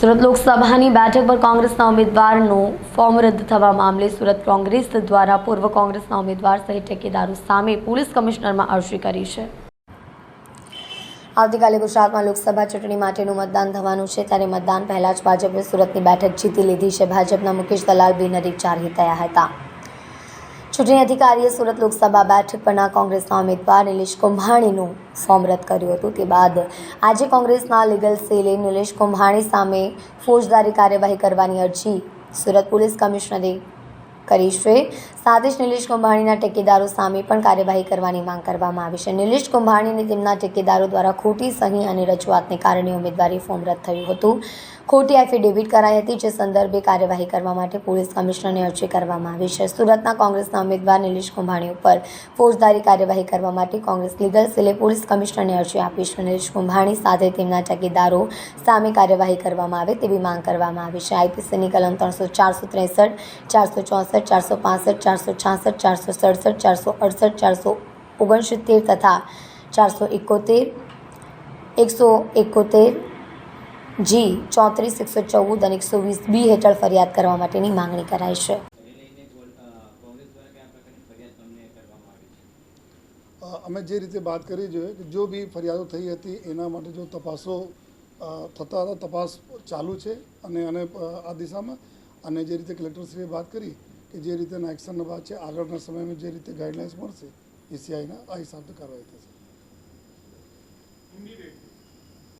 સુરત લોકસભાની બેઠક પર કોંગ્રેસના ઉમેદવારનું ફોર્મ રદ થવા મામલે સુરત કોંગ્રેસ દ્વારા પૂર્વ કોંગ્રેસના ઉમેદવાર સહિત ઠેકેદારો સામે પોલીસ કમિશનરમાં અરજી કરી છે. આવતીકાલે ગુજરાતમાં લોકસભા ચૂંટણી માટેનું મતદાન થવાનું છે. ત્યારે મતદાન પહેલાં જ ભાજપે સુરતની બેઠક જીતી લીધી છે. ભાજપના મુકેશ દલાલ, બિનહરીફ જાહેર થયા હતા. ચૂંટણી અધિકારીએ સુરત લોકસભા બેઠક પરના કોંગ્રેસના ઉમેદવાર નિલેશ કુંભાણીનું ફોર્મ રદ કર્યું હતું. તે બાદ આજે કોંગ્રેસના લીગલ સેલે નિલેશ કુંભાણી સામે ફોજદારી કાર્યવાહી કરવાની અરજી સુરત પોલીસ કમિશનરે કરી છે. સાથે જ નિલેશ કુંભાણીના ટેકેદારો સામે પણ કાર્યવાહી કરવાની માંગ કરવામાં આવી છે. નિલેશ કુંભાણીને તેમના ટેકેદારો દ્વારા ખોટી સહી અને રજૂઆતને કારણે ઉમેદવારી ફોર્મ રદ થયું હતું. ખોટી એફિડેવિટ કરાઈ હતી, જે સંદર્ભે કાર્યવાહી કરવા માટે પોલીસ કમિશનરને અરજી કરવામાં આવી છે. સુરતના કોંગ્રેસના ઉમેદવાર નિલેશ કુંભાણી ઉપર ફોજદારી કાર્યવાહી કરવા માટે કોંગ્રેસ લીગલ સેલે પોલીસ કમિશનરને અરજી આપી છે. નિલેશ કુંભાણી સાથે તેમના ટેકેદારો સામે કાર્યવાહી કરવામાં આવે તેવી માંગ કરવામાં આવી છે. આઈપીસીની કલમ ત્રણસો ચારસો ત્રેસઠ, ચારસો ચોસઠ, ચારસો પાસઠ, ચારસો છાસઠ, ચારસો સડસઠ, ચારસો અડસઠ, ચારસો ઓગણસિત્તેર તથા ચારસો એકોતેર, એકસો એકોતેર જી, ચોત્રીસ, એકસો ચૌદ અને એકસો વીસ બી હેઠળ ફરિયાદ કરવા માટેની માંગણી કરાઈ છે. અમે જે રીતે વાત કરી જોઈએ કે જો બી ફરિયાદો થઈ હતી, એના માટે જો તપાસો થતા હતા, તપાસ ચાલુ છે અને અને આ દિશામાં. અને જે રીતે કલેક્ટરશ્રીએ વાત કરી કે જે રીતેના એક્શનના બાદ છે, આગળના સમયમાં જે રીતે ગાઈડલાઇન્સ મળશે ઈસીઆઈના આ હિસાબથી કાર્યવાહી થશે.